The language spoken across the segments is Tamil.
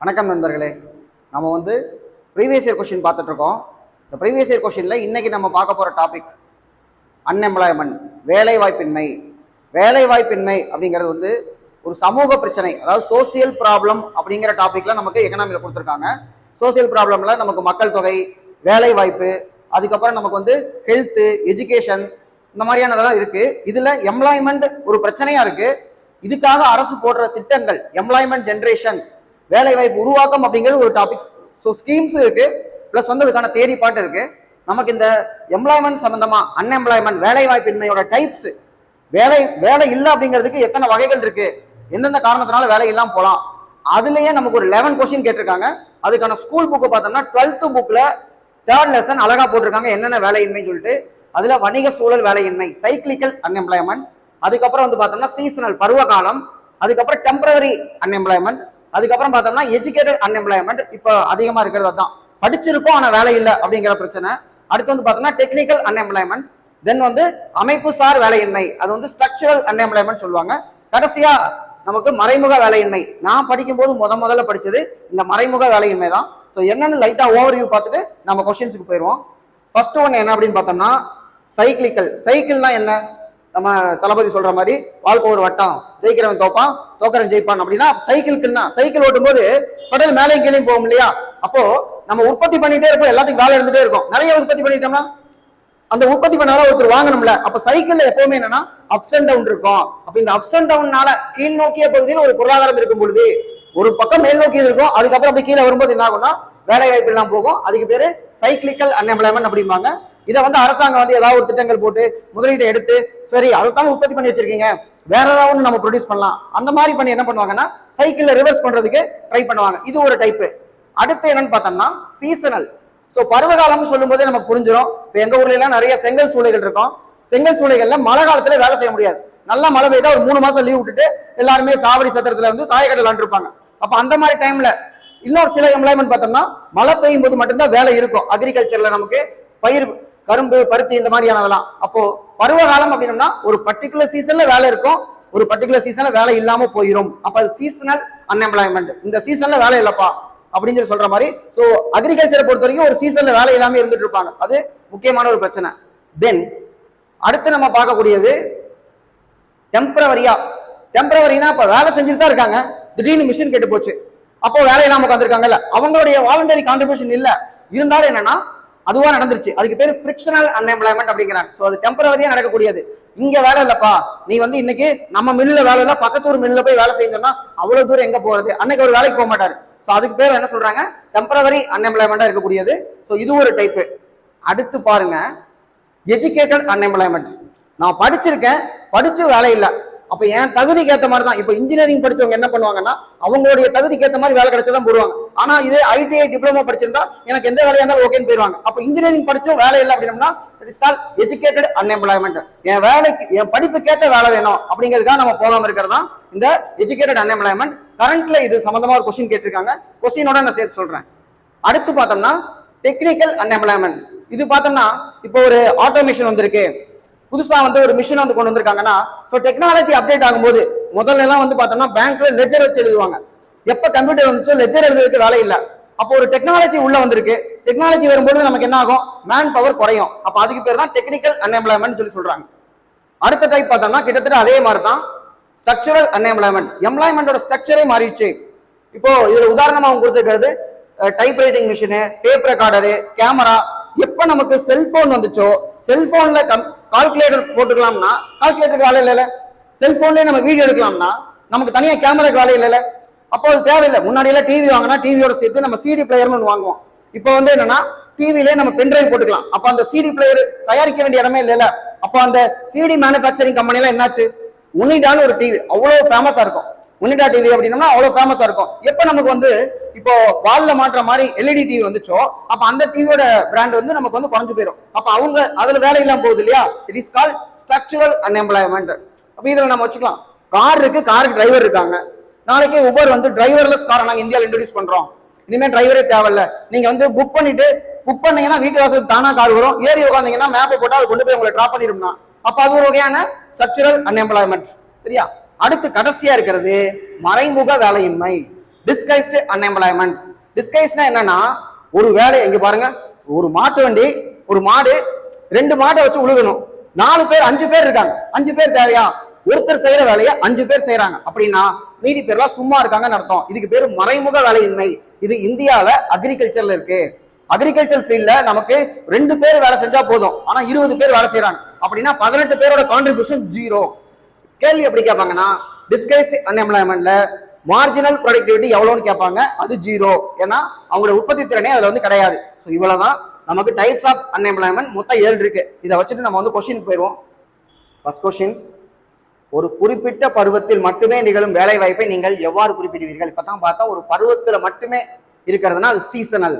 வணக்கம் நண்பர்களே. நம்ம வந்து ப்ரீவியஸ் இயர் கொஷின் பார்த்துட்ருக்கோம் இந்த ப்ரீவியஸ் இயர் கொஷினில் இன்றைக்கி நம்ம பார்க்க போகிற டாபிக் அன்எம்ப்ளாய்மெண்ட் வேலைவாய்ப்பின்மை. வேலைவாய்ப்பின்மை அப்படிங்கிறது வந்து ஒரு சமூக பிரச்சனை அதாவது சோசியல் ப்ராப்ளம் அப்படிங்கிற டாப்பிக்கில் நமக்கு எக்கனாமியில் கொடுத்துருக்காங்க. சோசியல் ப்ராப்ளமில் நமக்கு மக்கள் தொகை வேலைவாய்ப்பு அதுக்கப்புறம் நமக்கு வந்து ஹெல்த்து எஜுகேஷன் இந்த மாதிரியானதெல்லாம் இருக்குது இதில் எம்ப்ளாய்மெண்ட் ஒரு பிரச்சனையாக இருக்குது இதுக்காக அரசு போடுற திட்டங்கள் எம்ப்ளாய்மெண்ட் ஜென்ரேஷன் வேலை வாய்ப்பு உருவாக்கம் அப்படிங்கிறது ஒரு டாபிக் ஸோ ஸ்கீம்ஸ் இருக்கு. ப்ளஸ் வந்து அதுக்கான தேடி பாட்டு இருக்கு. நமக்கு இந்த எம்ப்ளாய்மெண்ட் சம்பந்தமா அன்எம்ப்ளாய்மெண்ட் வேலை வாய்ப்பின்மையோட டைப்ஸ் வேலை வேலை இல்லை அப்படிங்கிறதுக்கு எத்தனை வகைகள் இருக்கு? எந்தெந்த காரணத்தினால வேலை இல்லாமல் போகலாம் அதுலயே நமக்கு ஒரு லெவன் கொஸ்டின் கேட்டிருக்காங்க. அதுக்கான ஸ்கூல் புக்கு பார்த்தோம்னா டுவெல்த் புக்ல தேர்ட் லெசன் அழகா போட்டிருக்காங்க. என்னென்ன வேலையின்மைன்னு சொல்லிட்டு. அதுல வணிக சூழல் வேலையின்மை சைக்கிளிக்கல் அன்எம்ப்ளாய்மெண்ட் அதுக்கப்புறம் வந்து பார்த்தோம்னா சீசனல் பருவகாலம். அதுக்கப்புறம் டெம்பரவரி அன்எம்ப்ளாய்மெண்ட் அதுக்கப்புறம் பார்த்தோம்னா எஜுகேட்டட் அன்எம்ப்ளாய்மெண்ட் இப்போ அதிகமாக இருக்கிறது தான் படிச்சிருக்கோம் ஆனால் வேலை இல்லை அப்படிங்கிற பிரச்சனை. அடுத்து வந்து பார்த்தோம்னா டெக்னிக்கல் அன்எம்ப்ளாய்மெண்ட் தென் வந்து அமைப்பு சார் வேலையின்மை. அது வந்து ஸ்ட்ரக்சரல் அன்எம்ப்ளாய்மெண்ட் சொல்லுவாங்க. கடைசியா நமக்கு மறைமுக வேலையின்மை. நான் படிக்கும்போது முத முதல்ல படித்தது இந்த மறைமுக வேலையின்மை தான். ஸோ என்னென்னு லைட்டாக ஓவர் ஓவர்வியூ பார்த்துட்டு நம்ம கொஸ்டின்ஸுக்கு போயிடுவோம். ஃபர்ஸ்ட் ஒன் என்ன அப்படின்னு பார்த்தோம்னா சைக்கிளிக்கல் சைக்கிள்னா என்ன? நம்ம தளபதி சொல்ற மாதிரி வாழ்க்கை ஒரு வட்டம். ஜெயிக்கிறவன் தோப்பான் தோக்கிறவன் ஜெயிப்பான் அப்படின்னா சைக்கிள்க்குன்னா சைக்கிள் ஓட்டும் போது கடல் மேலேயும் கீழே போகும் இல்லையா? அப்போ நம்ம உற்பத்தி பண்ணிட்டே இருப்போம் எல்லாத்துக்கும் வேலை இருந்துட்டே இருக்கும். நிறைய உற்பத்தி பண்ணிட்டோம்னா அந்த உற்பத்தி பண்ணாலும் ஒருத்தர் வாங்கணும்ல. அப்ப சைக்கிள்ல எப்பவுமே என்னன்னா அப்ஸ் அண்ட் டவுன் இருக்கும். அப்ப இந்த அப்ஸ் அண்ட் டவுன்னால கீழ் நோக்கிய பகுதியில் ஒரு பொருளாதாரம் இருக்கும் பொழுது ஒரு பக்கம் மேல் நோக்கி இருக்கும். அதுக்கப்புறம் அப்படி கீழே வரும்போது என்ன ஆகும்னா வேலை வாய்ப்பு எல்லாம் போகும். அதுக்கு பேரு சைக்கிளிக்கல் அன்எம்ப்ளாய்மெண்ட் அப்படிம்பாங்க. இதை வந்து அரசாங்கம் வந்து ஏதாவது ஒரு திட்டங்கள் போட்டு முதலீட்டை எடுத்து சரி அதைத்தான் உற்பத்தி பண்ணி வச்சிருக்கீங்க. வேற ஏதாவது ஒன்று நம்ம ப்ரொடியூஸ் பண்ணலாம். அந்த மாதிரி பண்ணி என்ன பண்ணுவாங்கன்னா சைக்கிளில் ரிவர்ஸ் பண்ணுறதுக்கு ட்ரை பண்ணுவாங்க. இது ஒரு டைப்பு அடுத்து என்னன்னு பார்த்தோம்னா சீசனல் ஸோ பருவகாலம்னு சொல்லும் போதே நமக்கு புரிஞ்சிடும் இப்போ எங்கள் ஊர்லலாம் நிறைய செங்கல் சூளைகள் இருக்கும். செங்கல் சூளைகளில் மழை காலத்தில் வேலை செய்ய முடியாது. நல்லா மழை பெய்தா ஒரு மூணு மாதம் லீவ் விட்டுட்டு எல்லாருமே சாவடி சத்திரத்தில் வந்து தாயக்கடை விளாண்டுருப்பாங்க. அப்போ அந்த மாதிரி டைமில் இன்னொரு சில எம்ப்ளாய்மெண்ட் பார்த்தோம்னா மழை பெய்யும் போது மட்டும்தான் வேலை இருக்கும். அக்ரிகல்ச்சரில் நமக்கு பயிர் கரும்பு பருத்தி இந்த மாதிரியானதெல்லாம். அப்போ பருவகாலம் அப்படின்னம்னா ஒரு பர்டிகுலர் சீசன்ல வேலை இருக்கும். ஒரு பர்டிகுலர் சீசன்ல வேலை இல்லாம போயிடும் அப்ப அது சீசனல் அன்எம்ப்ளாய்மெண்ட் இந்த சீசன்ல வேலை இல்லப்பா அப்படின்னு சொல்லி சொல்ற மாதிரி ஸோ அக்ரிகல்ச்சரை பொறுத்த வரைக்கும் ஒரு சீசன்ல வேலை இல்லாம இருந்துட்டு இருப்பாங்க. அது முக்கியமான ஒரு பிரச்சனை. தென் அடுத்து நம்ம பார்க்கக்கூடியது டெம்பரவரியா டெம்பரவரினா இப்ப வேலை செஞ்சுட்டு தான் இருக்காங்க. திடீர்னு மிஷின் கெட்டு போச்சு. அப்போ வேலை இல்லாம உட்காந்துருக்காங்கல்ல அவங்களுடைய வாலண்டரி கான்ட்ரிபியூஷன் இல்ல. இருந்தாலும் என்னன்னா அதுவா நடந்துருச்சு. அதுக்கு பேர் ஃபிரிக்ஷனல் அன்எம்ப்ளாய்மெண்ட் அப்படிங்கிறாங்க. ஸோ அது டெம்பரவரியா நடக்கக்கூடியது. இங்க வேலை இல்லப்பா. நீ வந்து இன்னைக்கு நம்ம மில்லுல வேலை இல்ல பக்கத்து ஒரு மில்லுல போய் வேலை செய்யணும்னா அவ்வளவு தூரம் எங்க போறது? அன்னைக்கு ஒரு வேலைக்கு போக மாட்டாரு. ஸோ அதுக்கு பேர் என்ன சொல்றாங்க? டெம்பரவரி அன்எம்ப்ளாய்மெண்டா இருக்கக்கூடியது. ஸோ இது ஒரு டைப்பு அடுத்து பாருங்க. எஜுகேட்டட் அன்எம்ப்ளாய்மெண்ட் நான் படிச்சிருக்கேன் படிச்சு வேலை இல்லை. அப்ப என் தகுதிக்கு ஏற்ற மாதிரி தான். இப்போ இன்ஜினியரிங் படிச்சவங்க என்ன பண்ணுவாங்கன்னா அவங்களுடைய தகுதிக்கு ஏற்ற மாதிரி வேலை கிடைச்சதான் போடுவாங்க. ஆனா இதே ஐடிஐ டிப்ளமோ படிச்சிருந்தா எனக்கு எந்த வேலையா இருந்தாலும் ஓகேன்னு போயிருவாங்க. அப்போ இன்ஜினியரிங் படிச்சும் வேலை இல்லை அப்படின்னம்னா it is call educated unemployment என் வேலைக்கு என் படிப்புக்கேற்ற வேலை வேணும் அப்படிங்கிறதுக்காக நம்ம போகாம இருக்கிறதா இந்த எஜுகேட்டட் அன்எம்ப்ளாய்மெண்ட் கரண்ட்ல இது சம்பந்தமா ஒரு கொஸ்டின் கேட்டிருக்காங்க. கொஸ்டினோட நான் சேர்த்து சொல்றேன். அடுத்து பார்த்தோம்னா டெக்னிக்கல் அன்எம்ப்ளாய்மெண்ட் இது பார்த்தோம்னா இப்போ ஒரு ஆட்டோமேஷன் வந்திருக்கு. புதுசா வந்து ஒரு மிஷின் வந்து கொண்டு வந்திருக்காங்கன்னா ஸோ டெக்னாலஜி அப்டேட் ஆகும்போது முதல்ல எல்லாம் வந்து பார்த்தோம்னா பேங்க்ல லெஜர் வச்சு எழுதுவாங்க. எப்ப கம்ப்யூட்டர் வந்துச்சோ லெஜர் எழுதுறதுக்கு வேலை இல்லை. அப்போ ஒரு டெக்னாலஜி உள்ள வந்திருக்கு. டெக்னாலஜி வரும்போது நமக்கு என்ன ஆகும்? மேன் பவர் குறையும். அப்போ அதுக்கு பேர் தான் டெக்னிக்கல் அன்எம்ப்ளாய்மெண்ட் சொல்லி சொல்றாங்க. அடுத்த டைப் பார்த்தோம்னா கிட்டத்தட்ட அதே மாதிரி தான் ஸ்ட்ரக்சரல் அன்எம்ப்ளாய்மெண்ட் எம்ப்ளாய்மெண்டோட ஸ்ட்ரக்சரே மாறிடுச்சு. இப்போ இதுல உதாரணமா அவங்க கொடுத்துருக்கிறது type writing machine tape recorder camera எப்ப நமக்கு செல்போன் வந்துச்சோ செல்போன்ல கால்குலேட்டர் போட்டுக்கலாம்னா கால்குலேட்டருக்கு வேலை இல்லைல்ல? செல்போன்லேயே நம்ம வீடியோ எடுக்கலாம்னா நமக்கு தனியாக கேமராக்கு வேலை இல்லைல்ல? அப்போ அது தேவையில்லை. முன்னாடியெல்லாம் டிவி வாங்கினா டிவியோட சேர்த்து நம்ம சிடி பிளேயர்னு ஒன்று வாங்குவோம். இப்போ வந்து என்னன்னா டிவிலே நம்ம பென்ட்ரைவ் போட்டுக்கலாம். அப்போ அந்த சிடி பிளேயர் தயாரிக்க வேண்டிய இடமே இல்லைல்ல? அப்போ அந்த சிடி மேனுஃபேக்சரிங் கம்பெனிலாம் என்னாச்சு? உன்னிடான்னு ஒரு டிவி அவ்வளோ ஃபேமஸாக இருக்கும். உன்னிடா டிவி அப்படின்னம்னா அவ்வளோ ஃபேமஸாக இருக்கும். எப்போ நமக்கு வந்து இப்போ வால்ல மாற்ற மாதிரி எல்இடி டிவி வந்துச்சோ அப்போ அந்த டிவியோட பிராண்ட் வந்து நமக்கு வந்து குறைஞ்சு போயிடும் அப்போ அவங்க அதுல வேலை இல்லாம போகுது இல்லையா? It is call structural unemployment அப்ப இதுல நம்ம வச்சுக்கலாம். கார் இருக்கு காருக்கு டிரைவர் இருக்காங்க. நாளைக்கு உபர் வந்து டிரைவர்லெஸ் காரை நாங்கள் இந்தியாவில் இன்ட்ரடியூஸ் பண்றோம். இனிமேல் டிரைவரே தேவையில்ல. நீங்க வந்து புக் பண்ணிட்டு புக் பண்ணீங்கன்னா வீட்டு வாசல் தானா கார் வரும். ஏறி உட்காந்தீங்கன்னா மேப்பை போட்டு அதை கொண்டு போய் உங்களை ட்ராப் பண்ணிடும்னா. அப்ப அது ஒரு வகையான ஸ்ட்ரக்சரல் அன்எம்ப்ளாய்மெண்ட் சரியா? அடுத்து கடைசியா இருக்கிறது மறைமுக வேலையின்மை. டிஸ்கைஸ்டு அன்எம்ப்ளாய்மெண்ட் டிஸ்கைஸ்னா என்னன்னா ஒரு வேலை இங்க பாருங்க ஒரு மாட்டு வண்டி ஒரு மாடு ரெண்டு மாடை வச்சு உழுகணும். நாலு பேர் அஞ்சு பேர் இருக்காங்க. அஞ்சு பேர் தேவையா? ஒருத்தர் செய்யற வேலையை அஞ்சு பேர் செய்யறாங்க அப்படின்னா மீதி பேர்லாம் சும்மா இருக்காங்கன்னு அர்த்தம். இதுக்கு பேர் மறைமுக வேலையின்மை. இது இந்தியாவில் அக்ரிகல்ச்சர்ல இருக்கு. அக்ரிகல்ச்சர் ஃபீல்ட்ல நமக்கு ரெண்டு பேர் வேலை செஞ்சா போதும். ஆனா இருபது பேர் வேலை செய்யறாங்க அப்படின்னா பதினெட்டு பேரோட கான்ட்ரிபியூஷன் ஜீரோ கேள்வி எப்படி கேட்பாங்கன்னா டிஸ்கைஸ்ட் அன்எம்ப்ளாய்மெண்ட்ல மார்ஜினல் ப்ரொடக்டிவிட்டி எவ்வளோன்னு கேட்பாங்க? அது ஜீரோ ஏன்னா அவங்களோட உற்பத்தி திறனே அதில் வந்து கிடையாது. ஸோ இவ்வளவுதான். நமக்கு டைப்ஸ் ஆஃப் அன்எம்ப்ளாய்மெண்ட் மொத்தம் ஏழு இருக்கு. இதை வச்சுட்டு நம்ம வந்து கொஸ்டின் போயிடுவோம். ஃபர்ஸ்ட் கொஸ்டின் ஒரு குறிப்பிட்ட பருவத்தில் மட்டுமே நிகழும் வேலை வாய்ப்பை நீங்கள் எவ்வாறு குறிப்பிடுவீர்கள்? இப்பதான் பார்த்தா ஒரு பருவத்தில் மட்டுமே இருக்கிறதுனா அது சீசனல்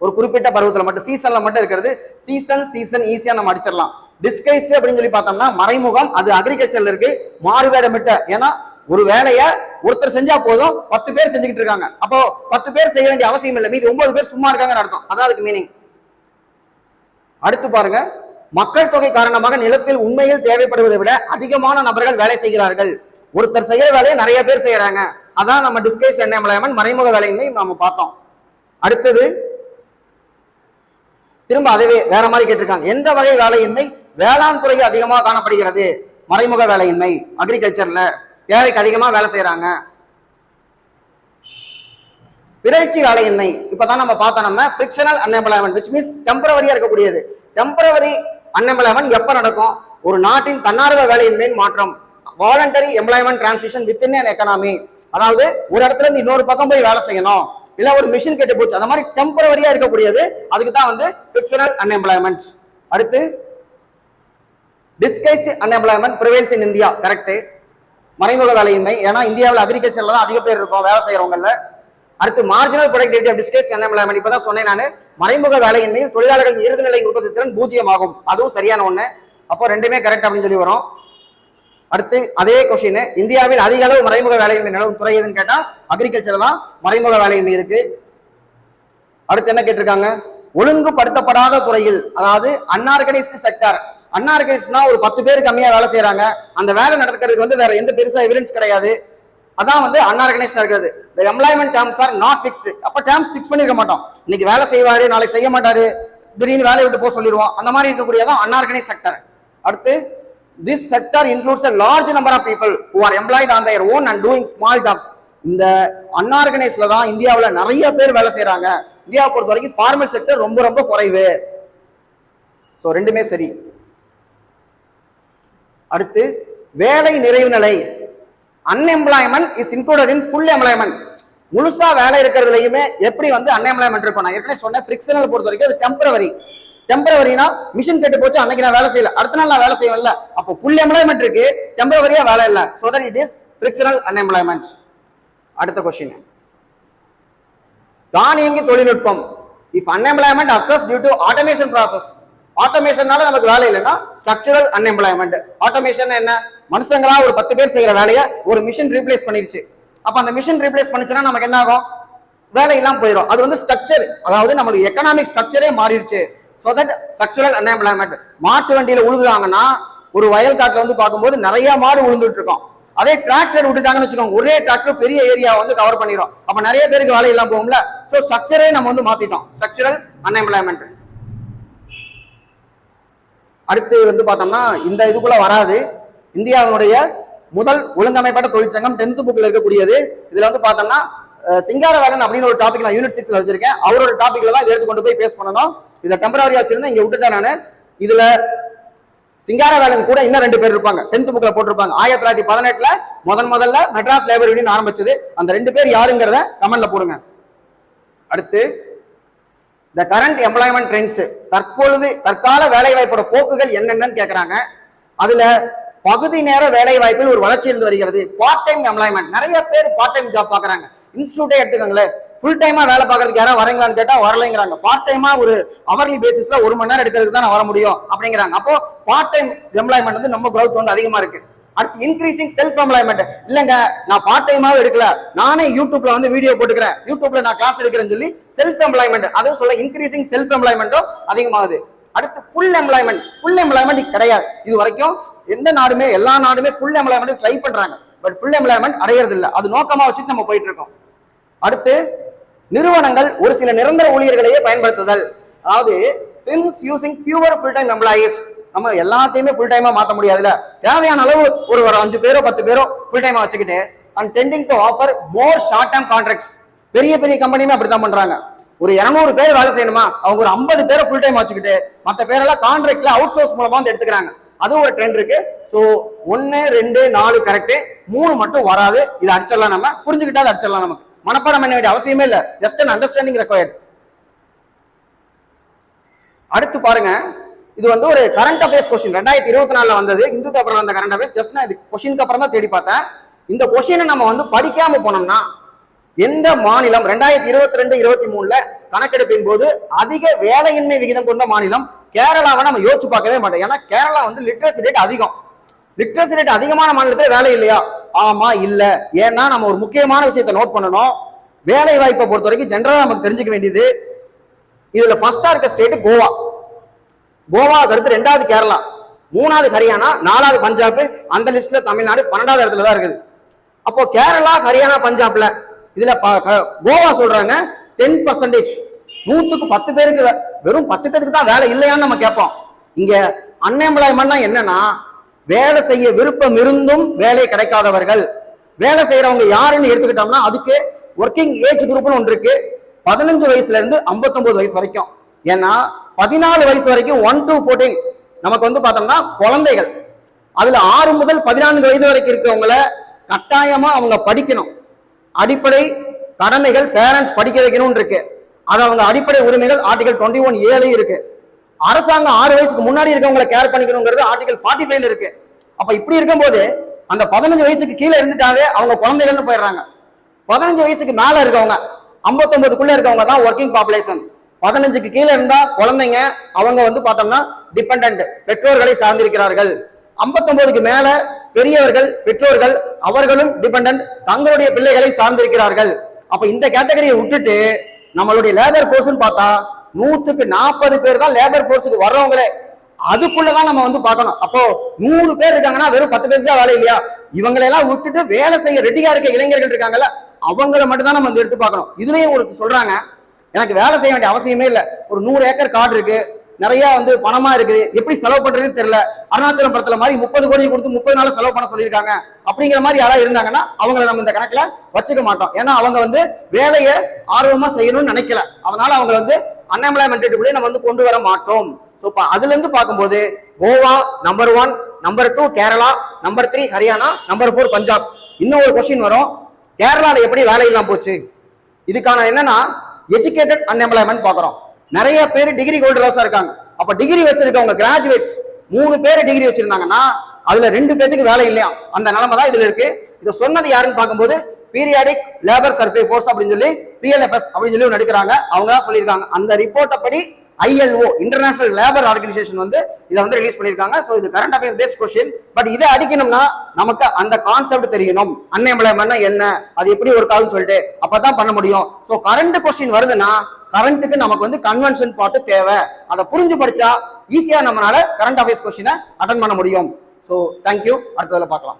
ஒரு குறிப்பிட்ட பருவத்தில் மட்டும் சீசனில் மட்டும் இருக்கிறது சீசன் சீசன் ஈஸியாக நம்ம அடிச்சிடலாம். டிஸ்கைஸ்டு அப்படின்னு சொல்லி பார்த்தோம்னா மறைமுகம் அது அக்ரிகல்ச்சர்ல இருக்கு மாறுவேடமிட்ட. ஏன்னா ஒரு வேலைய ஒருத்தர் செஞ்சா போதும் பத்து பேர் செஞ்சுக்கிட்டு இருக்காங்க. அப்போ பத்து பேர் செய்ய வேண்டிய அவசியம் இல்லை. மீதி ஒன்பது பேர் சும்மா இருக்காங்கன்னு அர்த்தம். அதான் அதுக்கு மீனிங் அடுத்து பாருங்க. மக்கள் தொகை காரணமாக நிலத்தில் உண்மையில் தேவைப்படுவதை விட அதிகமான நபர்கள் வேலை செய்கிறார்கள். ஒருத்தர் செய்யற வேலையை நிறைய பேர் செய்யறாங்க. அதான் நம்ம டிஸ்கஸ் என்ன மறைமுக வேலையின்மை நம்ம பார்த்தோம். அடுத்தது திரும்ப அதுவே வேற மாதிரி கேட்டிருக்காங்க. எந்த வகை வேலையின்மை? வேளாண் துறையில் அதிகமாக காணப்படுகிறது. மறைமுக வேலையின்மை. அக்ரிகல்ச்சர்ல தேவைக்கு அதிகமா வேலை செய்யறாங்க பிறழ்ச்சி வேலையின்மை. இப்பதான் நம்ம பார்த்தோம் நம்ம ஃபிக்ஷனல் அன்எம்ப்ளாய்மெண்ட் விச் மீன்ஸ் டெம்பரவரியா இருக்கக்கூடியது. டெம்பரவரி அன்எம்ப்ளாய்மெண்ட் எப்ப நடக்கும்? ஒரு நாட்டின் தன்னார்வ வேலையின்மையின் மாற்றம். Voluntary employment transition within an economy அதாவது ஒரு இடத்துல இருந்து இன்னொரு பக்கம் போய் வேலை செய்யணும். இல்ல ஒரு மிஷின் கெட்டு போச்சு. அந்த மாதிரி டெம்பரவரியா இருக்கக்கூடியது. அதுக்கு தான் வந்து ஃபிக்ஷனல் அன்எம்ப்ளாய்மெண்ட் அடுத்து disguised unemployment prevails in India correct மறைமுக வேலையின்மை. ஏன்னா இந்தியாவில் அக்ரிகல்ச்சர்ல தான் அதிக பேர் இருக்கும் வேலை செய்யறவங்கல்ல அடுத்து மார்ஜினல் ப்ரொடக்டிவிட்டி ஆஃப் டிஸ்கஸ் என்ன இப்போ தான் சொன்னேன் நான். மறைமுக வேலையின்மையில் தொழிலாளர்கள் இறுதிநிலை உற்பத்தி திறன் பூஜ்ஜியம் ஆகும் அதுவும் சரியான ஒன்று அப்போ ரெண்டுமே கரெக்ட் அப்படின்னு சொல்லி வரும். அடுத்து அதே கொஸ்டின் இந்தியாவில் அதிக அளவு மறைமுக வேலையின்மை நிலவும் துறை எதுன்னு கேட்டால் அக்ரிகல்ச்சர் தான் மறைமுக வேலையின்மை இருக்கு. அடுத்து என்ன கேட்டிருக்காங்க? ஒழுங்குபடுத்தப்படாத துறையில் அதாவது அன்ஆர்கனைஸ்டு செக்டர் அன்ஆர்கனைஸ்ட்னா ஒரு பத்து பேர் கம்மியா வேலை செய்யறாங்க அந்த வேலை நடக்கிறதுக்கு வந்து வேற எந்த பெருசா எவிடன்ஸ் கிடையாது. அதான் வந்து அன்ஆர்கனைஸ்டா இருக்கிறது. இந்த employment terms are not fixed அப்ப டேர்ம்ஸ் ஃபிக்ஸ் பண்ணிருக்க மாட்டோம். இன்னைக்கு வேலை செய்வாரு நாளைக்கு செய்ய மாட்டாரு. திடீர்னு வேலையை விட்டு போக சொல்லிடுவோம். அந்த மாதிரி இருக்கக்கூடியதான் அன்ஆர்கனைஸ் செக்டர் அடுத்து this sector includes a large number of people who are employed on their own and doing small jobs இந்த அன்ஆர்கனைஸ்ல தான் இந்தியாவில் நிறைய பேர் வேலை செய்கிறாங்க இந்தியாவை பொறுத்த வரைக்கும் ஃபார்மல் செக்டர் ரொம்ப ரொம்ப குறைவு. ஸோ ரெண்டுமே சரி. அடுத்து வேலை நிறைவு நிலை. Unemployment is included in full employment முழுசா வேலை இருக்கிறதுலையுமே எப்படி வந்து அன்எம்ப்ளாய்மெண்ட் இருக்கும்? நான் ஏற்கனவே சொன்னேன் ஃபிரிக்ஷனல் பொறுத்த வரைக்கும் அது டெம்பரவரி டெம்பரவரினா மிஷின் கெட்டு போச்சு அன்னைக்கு நான் வேலை செய்யல. அடுத்த நாள் நான் வேலை செய்யல அப்போ ஃபுல் எம்ப்ளாய்மெண்ட் இருக்கு. டெம்பரவரியா வேலை இல்லை. So that it is frictional unemployment அடுத்த கொஸ்டின் தானியங்கி தொழில்நுட்பம். If unemployment occurs due to automation process ஆட்டோமேஷனால நமக்கு வேலை இல்லைன்னா ஸ்ட்ரக்சரல் அன்எம்ப்ளாய்மெண்ட் ஆட்டோமேஷன் என்ன? மனுஷங்களா ஒரு பத்து பேர் செய்யற வேலையை ஒரு மிஷின் ரீப்ளேஸ் பண்ணிருச்சு. அப்ப அந்த மிஷின் ரீப்ளேஸ் பண்ணிச்சுன்னா நமக்கு என்ன ஆகும்? வேலை இல்லாம போயிடும் அது வந்து ஸ்ட்ரக்சர் அதாவது நம்மளுக்கு எக்கனாமிக் ஸ்ட்ரக்சரே மாறிடுச்சு. ஸோ தட் ஸ்ட்ரக்சரல் அன்எம்ப்ளாய்மெண்ட் மாட்டு வண்டியில உழுதுறாங்கன்னா ஒரு வயல் காட்டில் வந்து பார்க்கும்போது நிறைய மாடு உழுந்துட்டு இருக்கோம். அதே டிராக்டர் விட்டுட்டாங்கன்னு வச்சுக்கோங்க ஒரே டிராக்டர் பெரிய ஏரியா வந்து கவர் பண்ணிடும் அப்ப நிறைய பேருக்கு வேலை இல்லாம போகும்ல. ஸோ ஸ்ட்ரக்சரே நம்ம வந்து மாத்திட்டோம். ஸ்ட்ரக்சரல் அன்எம்ப்ளாய்மெண்ட் அடுத்து வந்து பார்த்தோம்னா இந்த இதுக்குள்ள வராது. இந்தியாவினுடைய முதல் ஒழுங்கமைப்பட்ட தொழிற்சங்கம் டென்த் புக்கில் இருக்கக்கூடியது. இதுல வந்து பார்த்தோம்னா அஹ், சிங்காரவேலன் அப்படின்னு ஒரு டாபிக் நான் யூனிட் சிக்ஸ்ல வச்சிருக்கேன். அவரோட டாபிக்ல தான் எடுத்து கொண்டு போய் பேஸ் பண்ணணும். இதை டெம்பரவரியா வச்சிருந்தேன் இங்க விட்டுட்டேன் நான். இதுல சிங்காரவேலன் கூட இன்னும் ரெண்டு பேர் இருப்பாங்க. டென்த் புக்ல போட்டிருப்பாங்க. ஆயிரத்தி தொள்ளாயிரத்தி பதினெட்டுல முதன் முதல்ல மெட்ராஸ் லேபர் யூனியன் ஆரம்பிச்சது. அந்த ரெண்டு பேர் யாருங்கிறத கமெண்ட்ல போடுங்க. அடுத்து த கரண்ட் எம்ப்ளாய்மெண்ட் ட்ரெண்ட்ஸ் தற்பொழுது தற்கால வேலை வாய்ப்போட போக்குகள் என்னென்னு கேட்குறாங்க அதுல பகுதி நேர வேலை வாய்ப்பில் ஒரு வளர்ச்சி இருந்து வருகிறது. பார்ட் டைம் எம்ப்ளாய்மெண்ட் நிறைய பேர் பார்ட் டைம் ஜாப் பாக்குறாங்க. இன்ஸ்டியூட்டே எடுத்துக்கோங்களேன். ஃபுல் டைமா வேலை பார்க்கறதுக்கு யாராவது வரீங்களான்னு கேட்டா வரலைங்கிறாங்க. பார்ட் டைமா ஒரு அவர்லி பேசிஸ்ல ஒரு மணி நேரம் எடுக்கிறதுக்கு தான் நான் வர முடியும் அப்படிங்கிறாங்க. அப்போ பார்ட் டைம் எம்ப்ளாய்மெண்ட் வந்து நம்ம க்ரௌத் வந்து அதிகமா இருக்கு. அடுத்து இன்க்ரீசிங் செல்ஃப் எம்ப்ளாய்மெண்ட் இல்லங்க நான் பார்ட் டைமாவே எடுக்கல. நானே யூடியூப்ல வந்து வீடியோ போட்டுக்கிறேன். யூடியூப்ல நான் கிளாஸ் எடுக்கிறேன்னு சொல்லி செல்ஃப் எம்ப்ளாய்மெண்ட் அதுவும் சொல்ல இன்க்ரீசிங் செல்ஃப் எம்ப்ளாய்மெண்ட்டும் அதிகமாகுது. அடுத்து ஃபுல் எம்ப்ளாய்மெண்ட் ஃபுல் எம்ப்ளாய்மெண்ட் கிடையாது. இது வரைக்கும் எந்த நாடுமே எல்லா நாடுமே ஃபுல் எம்ப்ளாய்மெண்ட் ட்ரை பண்றாங்க. பட் ஃபுல் எம்ப்ளாய்மெண்ட் அடையிறது இல்லை அது நோக்கமா வச்சுட்டு நம்ம போயிட்டு இருக்கோம். அடுத்து நிறுவனங்கள் ஒரு சில நிரந்தர ஊழியர்களையே பயன்படுத்துதல். அதாவது using fewer full time employees நம்ம எல்லாத்தையுமே ஃபுல் டைமா மாத்த முடியாதுல்ல? தேவையான அளவு ஒரு ஒரு அஞ்சு பேரோ பத்து பேரோ ஃபுல் டைமா வச்சுக்கிட்டு and tending to offer more short term contracts பெரிய பெரிய கம்பெனியுமே அப்படித்தான் பண்றாங்க. ஒரு 200 பேர் வேலை செய்யணுமா? அவங்க ஒரு 50 பேரை ஃபுல் டைம் வச்சுக்கிட்டு மற்ற பேரெல்லாம் கான்ட்ராக்ட்ல அவுட் சோர்ஸ் மூலமா வந்து எடுத்துக்கிறாங்க. அது ஒரு ட்ரெண்ட் இருக்கு. ஸோ ஒன்னு ரெண்டு நாலு கரெக்ட் மூணு மட்டும் வராது. இது அடிச்சிடலாம் நம்ம. புரிஞ்சுக்கிட்டா அது அடிச்சிடலாம் நமக்கு. மனப்பாடம் பண்ண வேண்டிய அவசியமே இல்லை. ஜஸ்ட் அன் அண்டர்ஸ்டாண்டிங் ரெக்வயர்ட் அடுத்து பாருங்க. இது வந்து ஒரு கரண்ட் அஃபேர்ஸ் கொஸ்டின் ரெண்டாயிரத்தி இருபத்தி நாலுல வந்தது இந்து பேப்பர்ல வந்த கரண்ட் அஃபேர்ஸ் ஜஸ்ட் நான் இது கொஸ்டினுக்கு அப்புறம் தான் தேடி பார்த்தேன். இந்த கொஸ்டினை நம்ம வந்து படிக்காம போனோம்னா எந்த மாநிலம் ரெண்டாயிரத்தி இருபத்தி ரெண்டு இருபத்தி மூணுல கணக்கெடுப்பின் போது அதிக வேலையின்மை விகிதம் கொண்ட மாநிலம் கேரளாவை நம்ம யோசிச்சு பார்க்கவே மாட்டோம். ஏன்னா கேரளா வந்து லிட்ரஸி ரேட் அதிகம். லிட்ரஸி ரேட் அதிகமான மாநிலத்தில் வேலை இல்லையா? ஆமா இல்ல. ஏன்னா நம்ம ஒரு முக்கியமான விஷயத்தை நோட் பண்ணணும். வேலை வாய்ப்பை பொறுத்த வரைக்கும் ஜென்ரலா நமக்கு தெரிஞ்சுக்க வேண்டியது இதுல ஃபர்ஸ்டா இருக்க ஸ்டேட் கோவா. கோவாவுக்கு அடுத்து ரெண்டாவது கேரளா மூணாவது ஹரியானா நாலாவது பஞ்சாப் அந்த லிஸ்ட்ல தமிழ்நாடு பன்னெண்டாவது இடத்துல தான் இருக்குது. அப்போ கேரளா ஹரியானா பஞ்சாப்ல இதுல ப- கோவா சொல்றாங்க டென் பர்சன்டேஜ் நூத்துக்கு பத்து பேருக்கு வே- வெறும் பத்து பேருக்கு தான் வேலை இல்லையான்னு நம்ம கேட்போம். இங்க அன்எம்ப்ளாய்மெண்ட்னா என்னன்னா வேலை செய்ய விருப்பம் இருந்தும் வேலை கிடைக்காதவர்கள். வேலை செய்யறவங்க யாருன்னு எடுத்துக்கிட்டோம்னா அதுக்கு ஒர்க்கிங் ஏஜ் குரூப்னு ஒன்று இருக்கு. பதினஞ்சு வயசுல இருந்து 59 வயசு வரைக்கும். ஏன்னா பதினாலு வயசு வரைக்கும் ஒன் டு 14 நமக்கு வந்து பார்த்தோம்னா குழந்தைகள். அதுல ஆறு முதல் பதினான்கு வயது வரைக்கும் இருக்கவங்கள கட்டாயமா அவங்க படிக்கணும். அடிப்படை கடமைகள் பேரண்ட்ஸ் படிக்க வைக்கணும்னு இருக்கு. அது அவங்க அடிப்படை உரிமைகள் ஆர்டிகல் டுவெண்ட்டி ஒன் ஏழு இருக்கு. அரசாங்கம் ஆறு வயசுக்கு முன்னாடி இருக்கவங்களை கேர் பண்ணிக்கணுங்கிறது ஆர்டிகல் ஃபார்ட்டி ஃபைவ்ல இருக்கு. அப்ப இப்படி இருக்கும்போது அந்த பதினஞ்சு வயசுக்கு கீழே இருந்துட்டாவே அவங்க குழந்தைகள்னு போயிடுறாங்க. பதினஞ்சு வயசுக்கு மேல இருக்கவங்க 59 இருக்கவங்க தான் ஒர்க்கிங் பாப்புலேஷன் பதினஞ்சுக்கு கீழே இருந்தா குழந்தைங்க அவங்க வந்து பார்த்தோம்னா டிபெண்ட் பெற்றோர்களை சார்ந்திருக்கிறார்கள். 59க்கு மேல பெரியவர்கள் பெற்றோர்கள் அவர்களும் டிபெண்ட் தங்களுடைய பிள்ளைகளை சார்ந்திருக்கிறார்கள். அப்ப இந்த கேட்டகரியை விட்டுட்டு நம்மளுடைய லேபர் ஃபோர்ஸ்னு பார்த்தா நூத்துக்கு நாற்பது பேர் தான் லேபர் ஃபோர்ஸுக்கு வர்றவங்களே. அதுக்குள்ளதான் நம்ம வந்து பார்க்கணும். அப்போ நூறு பேர் இருக்காங்கன்னா வெறும் பத்து பேருக்கு தான் வேலை இல்லையா? இவங்களெல்லாம் விட்டுட்டு வேலை செய்ய ரெடியா இருக்க இளைஞர்கள் இருக்காங்கல்ல அவங்கள மட்டும் தான் நம்ம வந்து எடுத்து பார்க்கணும். இதுலயும் உங்களுக்கு சொல்றாங்க எனக்கு வேலை செய்ய வேண்டிய அவசியமே இல்லை. ஒரு நூறு ஏக்கர் காடு இருக்கு. நிறைய வந்து பணமா இருக்குது எப்படி செலவு பண்றதுன்னு தெரியல. அருணாச்சலம் படத்துல மாதிரி முப்பது கோடி கொடுத்து முப்பது நாள் செலவு பண்ண சொல்லியிருக்காங்க. அப்படிங்கிற மாதிரி யாராவது இருந்தாங்கன்னா அவங்கள நம்ம இந்த கணக்குல வச்சுக்க மாட்டோம். ஏன்னா அவங்க வந்து வேலையை ஆர்வமா செய்யணும்னு நினைக்கல. அதனால அவங்க வந்து அன்எம்ப்ளாய்மெண்ட் நம்ம வந்து கொண்டு வர மாட்டோம். ஸோ இப்போ அதுல இருந்து பார்க்கும்போது Goa number one number two Kerala number three Haryana number four Punjab. இன்னும் ஒரு கொஸ்டின் வரும். கேரளால எப்படி வேலை இல்லாம போச்சு? இதுக்கான என்னன்னா எஜுகேட்டட் அன்எம்ப்ளாய்மெண்ட் பார்க்குறோம். நிறைய பேர் டிகிரி ஹோல்டர்ஸாக இருக்காங்க. அப்போ டிகிரி வச்சிருக்கவங்க கிராஜுவேட்ஸ் மூணு பேர் டிகிரி வச்சிருந்தாங்கன்னா அதுல ரெண்டு பேத்துக்கு வேலை இல்லையா? அந்த நிலைமை தான் இதுல இருக்கு. இதை சொன்னது யாருன்னு பார்க்கும்போது பீரியாடிக் லேபர் சர்வே ஃபோர்ஸ் அப்படின்னு சொல்லி பிஎல்எஃப்எஸ் அப்படின்னு சொல்லி ஒண்ணு எடுக்கிறாங்க. அவங்க தான் சொல்லியிருக்காங்க. அந்த ரிப்போர்ட்டை படி ஐஎல்ஓ இன்டர்நேஷனல் லேபர் ஆர்கனைசேஷன் வந்து இதை வந்து ரிலீஸ் பண்ணியிருக்காங்க. ஸோ இது current affair based question but இதை அடிக்கணும்னா நமக்கு அந்த கான்செப்ட் தெரியணும். அன்எம்ப்ளாய்மெண்ட்னா என்ன? அது எப்படி ஒரு கால்னு சொல்லிட்டு அப்பதான் பண்ண முடியும். ஸோ கரண்ட் கொஸ்டின் வருதுன்னா கரண்ட்டுக்கு நமக்கு வந்து கன்வென்ஷன் பாட்டு தேவை. அதை புரிஞ்சு படிச்சா ஈஸியாக நம்மளால கரண்ட் அஃபேர்ஸ் கொஸ்டினை அட்டன் பண்ண முடியும். ஸோ தேங்க்யூ அடுத்ததில் பார்க்கலாம்.